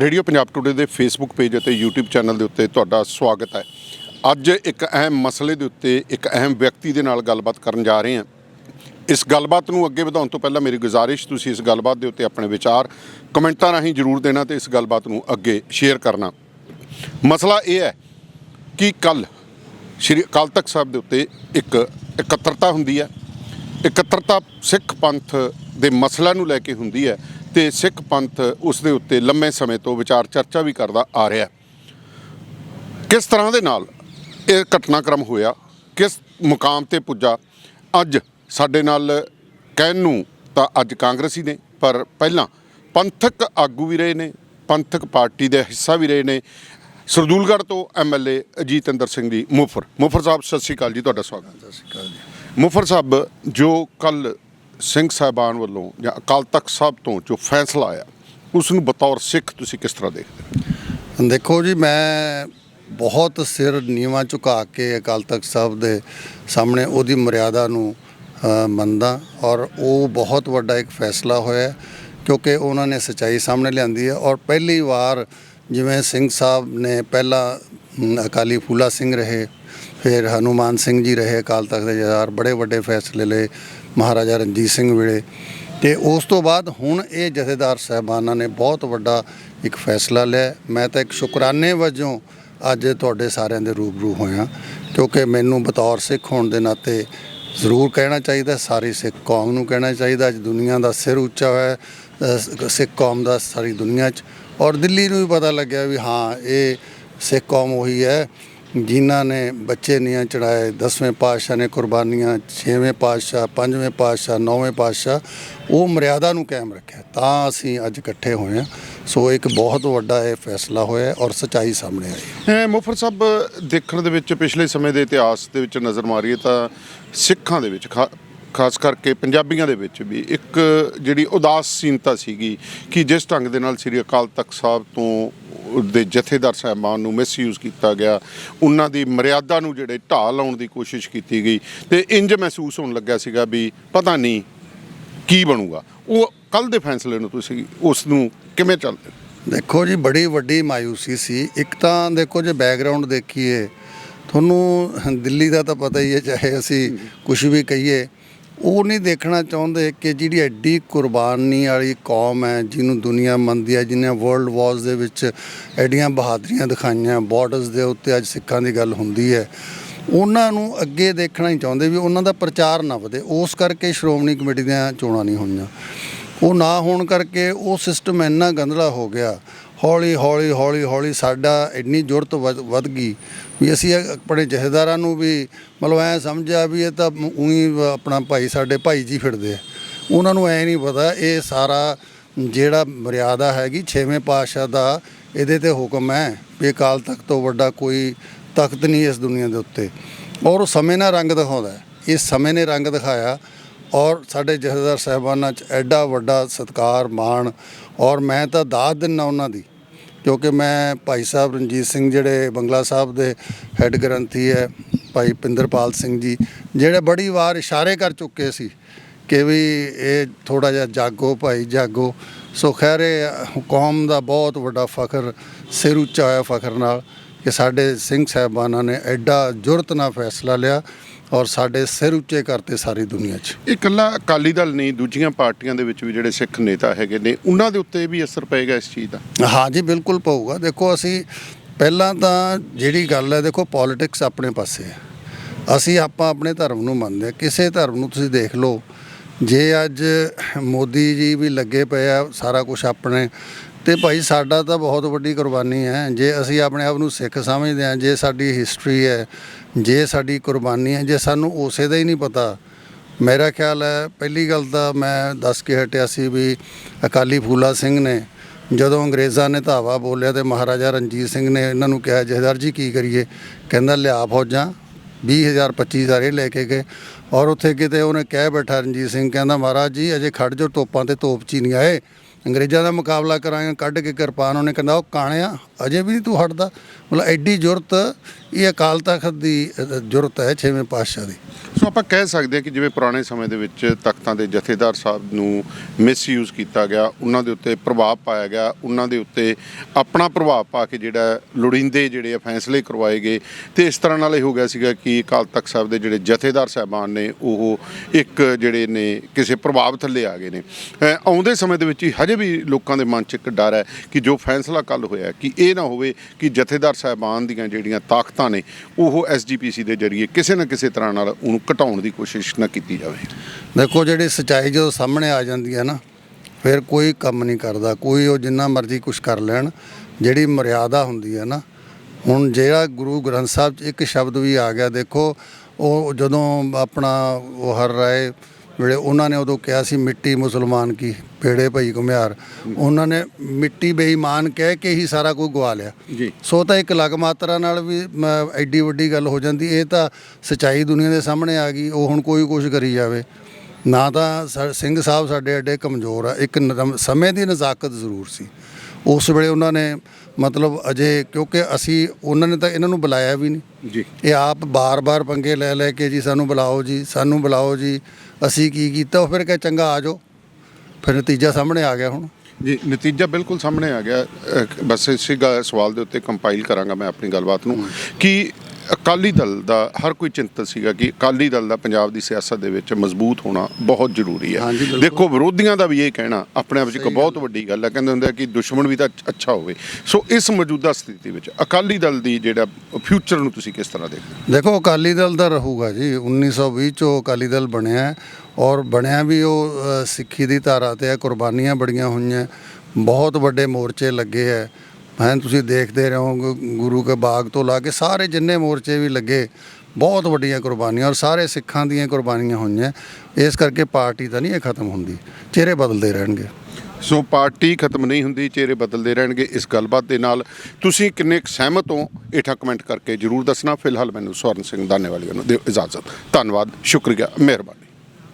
Radio Punjab today ਦੇ Facebook page ਅਤੇ YouTube channel ਦੇ ਉੱਤੇ ਤੁਹਾਡਾ ਸਵਾਗਤ ਹੈ। ਅੱਜ ਇੱਕ ਅਹਿਮ ਮਸਲੇ ਦੇ ਉੱਤੇ ਇੱਕ ਅਹਿਮ ਵਿਅਕਤੀ ਦੇ ਨਾਲ ਗੱਲਬਾਤ ਕਰਨ ਜਾ ਰਹੇ ਹਾਂ। ਇਸ ਗੱਲਬਾਤ ਨੂੰ ਅੱਗੇ ਵਧਾਉਣ ਤੋਂ ਪਹਿਲਾਂ ਮੇਰੀ ਗੁਜ਼ਾਰਿਸ਼, ਤੁਸੀਂ ਇਸ ਗੱਲਬਾਤ ਦੇ ਉੱਤੇ ਆਪਣੇ ਵਿਚਾਰ ਕਮੈਂਟਾਂ ਰਾਹੀਂ ਜ਼ਰੂਰ ਦੇਣਾ ਤੇ ਇਸ ਗੱਲਬਾਤ ਨੂੰ ਅੱਗੇ ਸ਼ੇਅਰ ਕਰਨਾ। ਮਸਲਾ ਇਹ ਹੈ ਕਿ ਕੱਲ, ਸ਼੍ਰੀ ਅਕਾਲ ਤਖਤ ਸਾਹਿਬ ਦੇ ਉੱਤੇ ਇੱਕ ਇਕੱਤਰਤਾ ਹੁੰਦੀ ਹੈ। ਇਕੱਤਰਤਾ ਸਿੱਖ ਪੰਥ ਦੇ ਮਸਲਿਆਂ ਨੂੰ ਲੈ ਕੇ ਹੁੰਦੀ ਹੈ। ਤੇ ਸਿੱਖ ਪੰਥ ਉਸ ਦੇ ਉੱਤੇ ਲੰਮੇ ਸਮੇਂ ਤੋਂ ਵਿਚਾਰ ਚਰਚਾ ਵੀ ਕਰਦਾ ਆ ਰਿਹਾ ਕਿਸ ਤਰ੍ਹਾਂ ਦੇ ਨਾਲ ਇਹ ਘਟਨਾਕ੍ਰਮ ਹੋਇਆ? ਕਿਸ ਮੁਕਾਮ ਤੇ ਪੁੱਜਾ? ਅੱਜ ਸਾਡੇ ਨਾਲ ਕਹਿਣ ਨੂੰ ਤਾਂ ਅੱਜ ਕਾਂਗਰਸੀ ਨੇ ਪਰ ਪਹਿਲਾਂ ਪੰਥਕ ਆਗੂ ਵੀ ਰਹੇ ਨੇ ਪੰਥਕ ਪਾਰਟੀ ਦੇ ਹਿੱਸਾ ਵੀ ਰਹੇ ਨੇ। ਸਰਦੂਲਗੜ੍ਹ ਤੋਂ ਐਮਐਲਏ ਅਜੀਤਿੰਦਰ ਸਿੰਘ ਜੀ ਮੁਫਰ। ਮੁਫਰ ਸਾਹਿਬ ਸਤਿ ਸ਼੍ਰੀ ਅਕਾਲ ਜੀ ਤੁਹਾਡਾ ਸਵਾਗਤ ਸਤਿ ਸ਼੍ਰੀ ਅਕਾਲ ਜੀ। ਮੁਫਰ ਸਾਹਿਬ ਜੋ ਕੱਲ ਸਿੰਘ ਸਾਹਿਬਾਨ ਵੱਲੋਂ ਜਾਂ ਅਕਾਲ ਤਖਤ ਸਾਹਿਬ ਤੋਂ ਜੋ ਫੈਸਲਾ ਆਇਆ ਉਸ ਨੂੰ ਬਤੌਰ ਸਿੱਖ ਤੁਸੀਂ ਕਿਸ ਤਰ੍ਹਾਂ ਦੇਖਦੇ ਹੋ? ਦੇਖੋ ਜੀ, ਮੈਂ ਬਹੁਤ ਸਿਰ ਨੀਵਾਂ ਝੁਕਾ ਕੇ ਅਕਾਲ ਤਖਤ ਸਾਹਿਬ ਦੇ ਸਾਹਮਣੇ ਉਹਦੀ ਮਰਿਆਦਾ ਨੂੰ ਮੰਨਦਾ ਔਰ ਉਹ ਬਹੁਤ ਵੱਡਾ ਇੱਕ ਫੈਸਲਾ ਹੋਇਆ ਕਿਉਂਕਿ ਉਹਨਾਂ ਨੇ ਸਚਾਈ ਸਾਹਮਣੇ ਲਿਆਂਦੀ ਹੈ ਔਰ ਪਹਿਲੀ ਵਾਰ ਜਿਵੇਂ ਸਿੰਘ ਸਾਹਿਬ ਨੇ ਪਹਿਲਾਂ ਅਕਾਲੀ ਫੂਲਾ ਸਿੰਘ ਰਹੇ, ਫਿਰ ਹਨੂਮਾਨ ਸਿੰਘ ਜੀ ਰਹੇ ਅਕਾਲ ਤਖਤ ਦੇ ਜਥੇਦਾਰ ਬੜੇ ਵੱਡੇ ਫੈਸਲੇ ਲਏ ਮਹਾਰਾਜਾ ਰਣਜੀਤ ਸਿੰਘ ਵੇਲੇ। ਤੇ ਉਸ ਤੋਂ ਬਾਅਦ ਹੁਣ ਇਹ ਜਥੇਦਾਰ ਸਾਹਿਬਾਨਾਂ ਨੇ ਬਹੁਤ ਵੱਡਾ ਇੱਕ ਫੈਸਲਾ ਲਿਆ। ਮੈਂ ਤਾਂ ਇੱਕ ਸ਼ੁਕਰਾਨੇ ਵਜੋਂ ਅੱਜ ਤੁਹਾਡੇ ਸਾਰਿਆਂ ਦੇ ਰੂਬਰੂ ਹੋਇਆ, ਕਿਉਂਕਿ ਮੈਨੂੰ ਬਤੌਰ ਸਿੱਖ ਹੋਣ ਦੇ ਨਾਤੇ ਜ਼ਰੂਰ ਕਹਿਣਾ ਚਾਹੀਦਾ, ਸਾਰੀ ਸਿੱਖ ਕੌਮ ਨੂੰ ਕਹਿਣਾ ਚਾਹੀਦਾ। ਅੱਜ ਦੁਨੀਆ ਦਾ ਸਿਰ ਉੱਚਾ ਹੋਇਆ ਸਿੱਖ ਕੌਮ ਦਾ ਸਾਰੀ ਦੁਨੀਆ 'ਚ। ਔਰ ਦਿੱਲੀ ਨੂੰ ਵੀ ਪਤਾ ਲੱਗਿਆ ਵੀ ਹਾਂ, ਇਹ ਸਿੱਖ ਕੌਮ ਉਹੀ ਹੈ। ਜਿਨ੍ਹਾਂ ਨੇ ਬੱਚੇ ਨੀਆਂ ਚੜਾਏ ਦਸਵੇਂ ਪਾਤਸ਼ਾਹ ਨੇ ਕੁਰਬਾਨੀਆਂ, ਛੇਵੇਂ ਪਾਤਸ਼ਾਹ, ਪੰਜਵੇਂ ਪਾਤਸ਼ਾਹ, ਨੌਵੇਂ ਪਾਤਸ਼ਾਹ, ਉਹ ਮਰਿਆਦਾ ਨੂੰ ਕਾਇਮ ਰੱਖਿਆ ਤਾਂ ਅਸੀਂ ਅੱਜ ਇਕੱਠੇ ਹੋਏ ਹਾਂ ਸੋ ਇੱਕ ਬਹੁਤ ਵੱਡਾ ਇਹ ਫੈਸਲਾ ਹੋਇਆ ਔਰ ਸਚਾਈ ਸਾਹਮਣੇ ਆਈ ਹੈ। ਮੁਫਰ ਸਾਹਿਬ ਦੇਖਣ ਦੇ ਵਿੱਚ ਪਿਛਲੇ ਸਮੇਂ ਦੇ ਇਤਿਹਾਸ ਦੇ ਵਿੱਚ ਨਜ਼ਰ ਮਾਰੀਏ ਤਾਂ ਸਿੱਖਾਂ ਦੇ ਵਿੱਚ ਖਾ- ਖਾਸ ਕਰਕੇ ਪੰਜਾਬੀਆਂ ਦੇ ਵਿੱਚ ਵੀ ਇੱਕ ਜਿਹੜੀ ਉਦਾਸੀਨਤਾ ਸੀਗੀ ਕਿ ਜਿਸ ਢੰਗ ਦੇ ਨਾਲ ਸ੍ਰੀ ਅਕਾਲ ਤਖਤ ਸਾਹਿਬ ਤੋਂ ਦੇ ਜਥੇਦਾਰ ਸਾਹਿਬਾਨ ਨੂੰ ਮਿਸਯੂਜ਼ ਕੀਤਾ ਗਿਆ। ਉਹਨਾਂ ਦੀ ਮਰਿਆਦਾ ਨੂੰ ਜਿਹੜੇ ਢਾਹ ਲਾਉਣ ਦੀ ਕੋਸ਼ਿਸ਼ ਕੀਤੀ ਗਈ। ਤੇ ਇੰਜ ਮਹਿਸੂਸ ਹੋਣ ਲੱਗਾ ਸੀਗਾ ਵੀ ਪਤਾ ਨਹੀਂ ਕੀ ਬਣੂਗਾ। ਉਹ ਕੱਲ ਦੇ ਫੈਸਲੇ ਨੂੰ ਤੁਸੀਂ ਉਸ ਨੂੰ ਕਿਵੇਂ ਚੱਲਦੇ ਦੇਖੋ ਜੀ, ਬੜੀ ਵੱਡੀ ਮਾਇੂਸੀ ਸੀ। ਇੱਕ ਤਾਂ ਦੇਖੋ, ਜੇ ਬੈਕਗ੍ਰਾਉਂਡ ਦੇਖੀਏ, ਤੁਹਾਨੂੰ ਦਿੱਲੀ ਦਾ ਤਾਂ ਪਤਾ ਹੀ ਹੈ, ਚਾਹੇ ਅਸੀਂ ਕੁਝ ਵੀ ਕਹੀਏ। ਉਹ ਨਹੀਂ ਦੇਖਣਾ ਚਾਹੁੰਦੇ ਕਿ ਜਿਹੜੀ ਐਡੀ ਕੁਰਬਾਨੀ ਵਾਲੀ ਕੌਮ ਹੈ, ਜਿਹਨੂੰ ਦੁਨੀਆ ਮੰਨਦੀ ਹੈ, ਜਿਹਨੇ ਵਰਲਡ ਵਾਰਸ ਦੇ ਵਿੱਚ ਐਡੀਆਂ ਬਹਾਦਰੀਆਂ ਦਿਖਾਈਆਂ ਬਾਰਡਰਸ ਦੇ ਉੱਤੇ ਅੱਜ ਸਿੱਖਾਂ ਦੀ ਗੱਲ ਹੁੰਦੀ ਹੈ। ਉਹਨਾਂ ਨੂੰ ਅੱਗੇ ਦੇਖਣਾ ਹੀ ਚਾਹੁੰਦੇ ਵੀ ਉਹਨਾਂ ਦਾ ਪ੍ਰਚਾਰ ਨਾ ਵਧੇ। ਉਸ ਕਰਕੇ ਸ਼੍ਰੋਮਣੀ ਕਮੇਟੀ ਦੀਆਂ ਚੋਣਾਂ ਨਹੀਂ ਹੋਈਆਂ। ਉਹ ਨਾ ਹੋਣ ਕਰਕੇ ਉਹ ਸਿਸਟਮ ਇੰਨਾ ਗੰਦਲਾ ਹੋ ਗਿਆ। ਹੌਲੀ ਹੌਲੀ ਹੌਲੀ ਹੌਲੀ ਸਾਡਾ ਇੰਨੀ ਜ਼ਰੂਰਤ ਵਧ, ਵੱਧ ਗਈ ਵੀ ਅਸੀਂ ਆਪਣੇ ਜਥੇਦਾਰਾਂ ਨੂੰ ਵੀ ਮਤਲਬ ਐ ਸਮਝਿਆ ਵੀ ਇਹ ਤਾਂ ਉਹੀ ਆਪਣਾ ਭਾਈ ਸਾਡੇ ਭਾਈ ਜੀ ਫਿਰਦੇ ਆ। ਉਹਨਾਂ ਨੂੰ ਐ ਨਹੀਂ ਪਤਾ ਇਹ ਸਾਰਾ ਜਿਹੜਾ ਮਰਿਆਦਾ ਹੈਗੀ ਛੇਵੇਂ ਪਾਤਸ਼ਾਹ ਦਾ ਇਹਦੇ ਤੇ ਹੁਕਮ ਹੈ ਵੀ ਅਕਾਲ ਤਖਤ ਤੋਂ ਵੱਡਾ ਕੋਈ ਤਖਤ ਨਹੀਂ ਇਸ ਦੁਨੀਆ ਦੇ ਉੱਤੇ। ਔਰ ਉਹ ਸਮੇਂ ਨਾਲ ਰੰਗ ਦਿਖਾਉਂਦਾ ਹੈ। ਇਸ ਸਮੇਂ ਨੇ ਰੰਗ ਦਿਖਾਇਆ ਔਰ ਸਾਡੇ ਜਥੇਦਾਰ ਸਾਹਿਬਾਨਾਂ 'ਚ ਐਡਾ ਵੱਡਾ ਸਤਿਕਾਰ, ਮਾਣ ਔਰ ਮੈਂ ਤਾਂ ਦਾਤ ਦਿੰਨਾ ਉਹਨਾਂ ਦੀ ਕਿਉਂਕਿ ਮੈਂ ਭਾਈ ਸਾਹਿਬ ਰਣਜੀਤ ਸਿੰਘ ਜਿਹੜੇ ਬੰਗਲਾ ਸਾਹਿਬ ਦੇ ਹੈੱਡ ਗ੍ਰੰਥੀ ਹੈ, ਭਾਈ ਪਿੰਦਰਪਾਲ ਸਿੰਘ ਜੀ, ਜਿਹੜੇ ਬੜੀ ਵਾਰ ਇਸ਼ਾਰੇ ਕਰ ਚੁੱਕੇ ਸੀ ਕਿ ਵੀ ਇਹ ਥੋੜਾ ਜਿਹਾ ਜਾਗੋ ਭਾਈ, ਜਾਗੋ। ਸੋ ਖੈਰ, ਇਹ ਕੌਮ ਦਾ ਬਹੁਤ ਵੱਡਾ ਫਖਰ, ਸਿਰ ਉੱਚਾ ਹੋਇਆ ਫਖਰ ਨਾਲ। ਕਿ ਸਾਡੇ ਸਿੰਘ ਸਾਹਿਬਾਨਾਂ ਨੇ ਐਡਾ ਜੁਰਤ ਨਾਲ ਫੈਸਲਾ ਲਿਆ ਔਰ ਸਾਡੇ ਸਿਰ ਉੱਚੇ ਕਰਤੇ ਸਾਰੀ ਦੁਨੀਆ 'ਚ। ਇਹ ਇਕੱਲਾ ਅਕਾਲੀ ਦਲ ਨਹੀਂ ਦੂਜੀਆਂ ਪਾਰਟੀਆਂ ਦੇ ਵਿੱਚ ਵੀ ਜਿਹੜੇ ਸਿੱਖ ਨੇਤਾ ਹੈਗੇ ਨੇ ਉਹਨਾਂ ਦੇ ਉੱਤੇ ਵੀ ਅਸਰ ਪਏਗਾ ਇਸ ਚੀਜ਼ ਦਾ? ਹਾਂ ਜੀ ਬਿਲਕੁਲ ਪਊਗਾ। ਦੇਖੋ ਅਸੀਂ ਪਹਿਲਾਂ ਤਾਂ ਜਿਹੜੀ ਗੱਲ ਹੈ ਦੇਖੋ ਪੋਲਿਟਿਕਸ ਆਪਣੇ ਪਾਸੇ ਹੈ। ਅਸੀਂ ਆਪਾਂ ਆਪਣੇ ਧਰਮ ਨੂੰ ਮੰਨਦੇ ਹਾਂ। ਕਿਸੇ ਧਰਮ ਨੂੰ ਤੁਸੀਂ ਦੇਖ ਲਓ ਜੇ ਅੱਜ ਮੋਦੀ ਜੀ ਵੀ ਲੱਗੇ ਪਏ ਆ ਸਾਰਾ ਕੁਝ ਆਪਣੇ ਤੇ ਭਾਈ ਸਾਡਾ ਤਾਂ ਬਹੁਤ ਵੱਡੀ ਕੁਰਬਾਨੀ ਹੈ। ਜੇ ਅਸੀਂ ਆਪਣੇ ਆਪ ਨੂੰ ਸਿੱਖ ਸਮਝਦੇ ਹਾਂ, ਜੇ ਸਾਡੀ ਹਿਸਟਰੀ ਹੈ, ਜੇ ਸਾਡੀ ਕੁਰਬਾਨੀ ਹੈ, ਜੇ ਸਾਨੂੰ ਉਸੇ ਦਾ ਹੀ ਨਹੀਂ ਪਤਾ। ਮੇਰਾ ਖਿਆਲ ਹੈ, ਪਹਿਲੀ ਗੱਲ ਤਾਂ ਮੈਂ ਦੱਸ ਕੇ ਹਟਿਆ ਸੀ ਵੀ ਅਕਾਲੀ ਫੂਲਾ ਸਿੰਘ ਨੇ ਜਦੋਂ ਅੰਗਰੇਜ਼ਾਂ ਨੇ ਧਾਵਾ ਬੋਲਿਆ ਤੇ ਮਹਾਰਾਜਾ ਰਣਜੀਤ ਸਿੰਘ ਨੇ ਇਹਨਾਂ ਨੂੰ ਕਿਹਾ, ਜਹਦਾਰ ਜੀ ਕੀ ਕਰੀਏ? ਕਹਿੰਦਾ, ਲਿਆ ਫੌਜਾਂ 20000 25000 ਇਹ ਲੈ ਕੇ ਗਏ। ਔਰ ਉੱਥੇ ਕਿਤੇ ਉਹਨੇ ਕਹਿ ਬੈਠਾ ਰਣਜੀਤ ਸਿੰਘ, ਕਹਿੰਦਾ, ਮਹਾਰਾਜ ਜੀ, ਅਜੇ ਖੜ ਜੋ ਤੋਪਾਂ ਤੇ ਤੋਪ ਚੀ ਨਹੀਂ ਆਏ। ਅੰਗਰੇਜ਼ਾਂ ਦਾ ਮੁਕਾਬਲਾ ਕਰਾਂਗੇ ਕੱਢ ਕੇ ਕਿਰਪਾਨ ਉਹਨੇ ਕਹਿੰਦਾ ਉਹ ਕਾਣਿਆ ਅਜੇ ਵੀ ਨਹੀਂ ਤੂੰ ਹਟਦਾ। ਮਤਲਬ ਐਡੀ ਜ਼ਰੂਰਤ, ਇਹ ਅਕਾਲ ਤਖਤ ਦੀ ਜ਼ਰੂਰਤ ਹੈ ਛੇਵੇਂ ਪਾਤਸ਼ਾਹ ਦੀ। ਸੋ ਆਪਾਂ ਕਹਿ ਸਕਦੇ ਹਾਂ ਕਿ ਜਿਵੇਂ ਪੁਰਾਣੇ ਸਮੇਂ ਦੇ ਵਿੱਚ ਤਖਤਾਂ ਦੇ ਜਥੇਦਾਰ ਸਾਹਿਬ ਨੂੰ ਮਿਸਯੂਜ਼ ਕੀਤਾ ਗਿਆ, ਉਹਨਾਂ ਦੇ ਉੱਤੇ ਪ੍ਰਭਾਵ ਪਾਇਆ ਗਿਆ, ਉਹਨਾਂ ਦੇ ਉੱਤੇ ਆਪਣਾ ਪ੍ਰਭਾਵ ਪਾ ਕੇ ਜਿਹੜਾ ਲੋੜੀਂਦੇ ਜਿਹੜੇ ਆ ਫੈਸਲੇ ਕਰਵਾਏ ਗਏ। ਤੇ ਇਸ ਤਰ੍ਹਾਂ ਨਾਲ ਇਹ ਹੋ ਗਿਆ ਸੀਗਾ ਕਿ ਅਕਾਲ ਤਖਤ ਸਾਹਿਬ ਦੇ ਜਿਹੜੇ ਜਥੇਦਾਰ ਸਾਹਿਬਾਨ ਨੇ, ਉਹ ਇੱਕ ਜਿਹੜੇ ਨੇ ਕਿਸੇ ਪ੍ਰਭਾਵ ਥੱਲੇ ਆ ਗਏ ਨੇ। ਆਉਂਦੇ ਸਮੇਂ ਦੇ ਵਿੱਚ ਹੀ ਹਜੇ ਵੀ ਲੋਕਾਂ ਦੇ ਮਨ 'ਚ ਇੱਕ ਡਰ ਹੈ ਕਿ ਜੋ ਫੈਸਲਾ ਕੱਲ ਹੋਇਆ ਕਿ ਇਹ ਨਾ ਹੋਵੇ ਕਿ ਜਥੇਦਾਰ ਸਾਹਿਬਾਨ ਦੀਆਂ ਜਿਹੜੀਆਂ ਤਾਕਤਾਂ ਨੇ, ਉਹ ਐਸਜੀਪੀਸੀ ਦੇ ਜ਼ਰੀਏ ਕਿਸੇ ਨਾ ਕਿਸੇ ਤਰ੍ਹਾਂ ਨਾਲ ਉਹਨੂੰ ਘਟਾਉਣ ਦੀ ਕੋਸ਼ਿਸ਼ ਨਾ ਕੀਤੀ ਜਾਵੇ। ਦੇਖੋ, ਜਿਹੜੀ ਸਚਾਈ ਜਦੋਂ ਸਾਹਮਣੇ ਆ ਜਾਂਦੀ ਹੈ ਨਾ, ਫਿਰ ਕੋਈ ਕੰਮ ਨਹੀਂ ਕਰਦਾ। ਕੋਈ ਉਹ ਜਿੰਨਾ ਮਰਜ਼ੀ ਕੁਝ ਕਰ ਲੈਣ, ਜਿਹੜੀ ਮਰਿਆਦਾ ਹੁੰਦੀ ਹੈ ਨਾ, ਹੁਣ ਜਿਹੜਾ ਗੁਰੂ ਗ੍ਰੰਥ ਸਾਹਿਬ 'ਚ ਇੱਕ ਸ਼ਬਦ ਵੀ ਆ ਗਿਆ, ਦੇਖੋ, ਉਹ ਜਦੋਂ ਆਪਣਾ ਉਹ ਹਰ ਰਾਏ ਵੇਲੇ ਉਹਨਾਂ ਨੇ ਉਦੋਂ ਕਿਹਾ ਸੀ, ਮਿੱਟੀ ਮੁਸਲਮਾਨ ਕੀ ਪੇੜੇ ਭਈ ਘੁਮਿਆਰ ਉਹਨਾਂ ਨੇ ਮਿੱਟੀ ਬੇਈਮਾਨ ਕਹਿ ਕੇ ਹੀ ਸਾਰਾ ਕੁਝ ਗਵਾ ਲਿਆ। ਜੀ। ਸੋ ਤਾਂ ਇੱਕ ਲਗ ਮਾਤਰਾ ਨਾਲ ਵੀ ਮ, ਐਡੀ ਵੱਡੀ ਗੱਲ ਹੋ ਜਾਂਦੀ ਇਹ ਤਾਂ ਸਚਾਈ ਦੁਨੀਆ ਦੇ ਸਾਹਮਣੇ ਆ ਗਈ ਉਹ ਹੁਣ ਕੋਈ ਕੁਛ ਕਰੀ ਜਾਵੇ। ਨਾ ਤਾਂ ਸਾ- ਸਿੰਘ ਸਾਹਿਬ ਸਾਡੇ ਐਡੇ ਕਮਜ਼ੋਰ ਆ ਇੱਕ ਨਰਮ- ਸਮੇਂ ਦੀ ਨਜ਼ਾਕਤ ਜ਼ਰੂਰ ਸੀ। ਉਸ ਵੇਲੇ ਉਹਨਾਂ ਨੇ ਮਤਲਬ ਅਜੇ ਕਿਉਂਕਿ ਅਸੀਂ ਉਹਨਾਂ ਨੇ ਤਾਂ ਇਹਨਾਂ ਨੂੰ ਬੁਲਾਇਆ ਵੀ ਨਹੀਂ। ਜੀ। ਇਹ ਆਪ ਬਾਰ-ਬਾਰ ਪੰਗੇ ਲੈ ਲੈ ਕੇ ਜੀ ਸਾਨੂੰ ਬੁਲਾਓ ਜੀ ਸਾਨੂੰ ਬੁਲਾਓ ਜੀ ਅਸੀਂ ਕੀ ਕੀਤਾ ਉਹ ਫਿਰ ਕਹੇ ਚੰਗਾ ਆ ਜਾਓ। ਫਿਰ ਨਤੀਜਾ ਸਾਹਮਣੇ ਆ ਗਿਆ ਹੁਣ? ਜੀ ਨਤੀਜਾ ਬਿਲਕੁਲ ਸਾਹਮਣੇ ਆ ਗਿਆ। ਬਸ ਇਸੇ ਸਵਾਲ ਦੇ ਉੱਤੇ ਕੰਪਾਈਲ ਕਰਾਂਗਾ ਮੈਂ ਆਪਣੀ ਗੱਲਬਾਤ ਨੂੰ। ਕਿ ਅਕਾਲੀ ਦਲ ਦਾ ਹਰ ਕੋਈ ਚਿੰਤਤ ਸੀਗਾ ਕਿ ਅਕਾਲੀ ਦਲ ਦਾ ਪੰਜਾਬ ਦੀ ਸਿਆਸਤ ਦੇ ਵਿੱਚ ਮਜ਼ਬੂਤ ਹੋਣਾ ਬਹੁਤ ਜ਼ਰੂਰੀ ਹੈ। ਦੇਖੋ ਵਿਰੋਧੀਆਂ ਦਾ ਵੀ ਇਹ ਕਹਿਣਾ ਆਪਣੇ ਆਪ 'ਚ ਇੱਕ ਬਹੁਤ ਵੱਡੀ ਗੱਲ ਹੈ। ਕਹਿੰਦੇ ਹੁੰਦੇ ਆ ਕਿ ਦੁਸ਼ਮਣ ਵੀ ਤਾਂ ਅੱਛਾ ਹੋਵੇ। ਸੋ ਇਸ ਮੌਜੂਦਾ ਸਥਿਤੀ ਵਿੱਚ ਅਕਾਲੀ ਦਲ ਦੀ ਜਿਹੜਾ ਫਿਊਚਰ ਨੂੰ ਤੁਸੀਂ ਕਿਸ ਤਰ੍ਹਾਂ ਦੇਖਦੇ ਹੋ? ਦੇਖੋ ਅਕਾਲੀ ਦਲ ਦਾ ਰਹੂਗਾ ਜੀ। 1920 ਚੋਂ ਅਕਾਲੀ ਦਲ ਬਣਿਆ ਔਰ ਬਣਿਆ ਵੀ ਉਹ ਸਿੱਖੀ ਦੀ ਧਾਰਾ ਤੇ ਹੈ। ਕੁਰਬਾਨੀਆਂ ਬੜੀਆਂ ਹੋਈਆਂ। ਬਹੁਤ ਵੱਡੇ ਮੋਰਚੇ ਲੱਗੇ ਹੈ। ਮੈਂ ਤੁਸੀਂ ਦੇਖਦੇ ਰਹੋਗੇ ਗੁਰੂ ਕੇ ਬਾਗ ਤੋਂ ਲਾ ਕੇ ਸਾਰੇ ਜਿੰਨੇ ਮੋਰਚੇ ਵੀ ਲੱਗੇ, ਬਹੁਤ ਵੱਡੀਆਂ ਕੁਰਬਾਨੀਆਂ ਔਰ ਸਾਰੇ ਸਿੱਖਾਂ ਦੀਆਂ ਕੁਰਬਾਨੀਆਂ ਹੋਈਆਂ। ਇਸ ਕਰਕੇ ਪਾਰਟੀ ਤਾਂ ਨਹੀਂ ਇਹ ਖਤਮ ਹੁੰਦੀ, ਚਿਹਰੇ ਬਦਲਦੇ ਰਹਿਣਗੇ। ਸੋ ਪਾਰਟੀ ਖਤਮ ਨਹੀਂ ਹੁੰਦੀ, ਚਿਹਰੇ ਬਦਲਦੇ ਰਹਿਣਗੇ ਇਸ ਗੱਲਬਾਤ ਦੇ ਨਾਲ। ਤੁਸੀਂ ਕਿੰਨੇ ਕੁ ਸਹਿਮਤ ਹੋ? ਇਠਾ ਕਮੈਂਟ ਕਰਕੇ ਜਰੂਰ ਦੱਸਣਾ। ਫਿਲਹਾਲ ਮੈਨੂੰ ਸਵਰਨ ਸਿੰਘ ਦਾਨੇਵਾਲੀਆ ਨੂੰ ਦਿਓ ਇਜਾਜ਼ਤ। ਧੰਨਵਾਦ, ਸ਼ੁਕਰੀਆ, ਮਿਹਰਬਾਨੀ।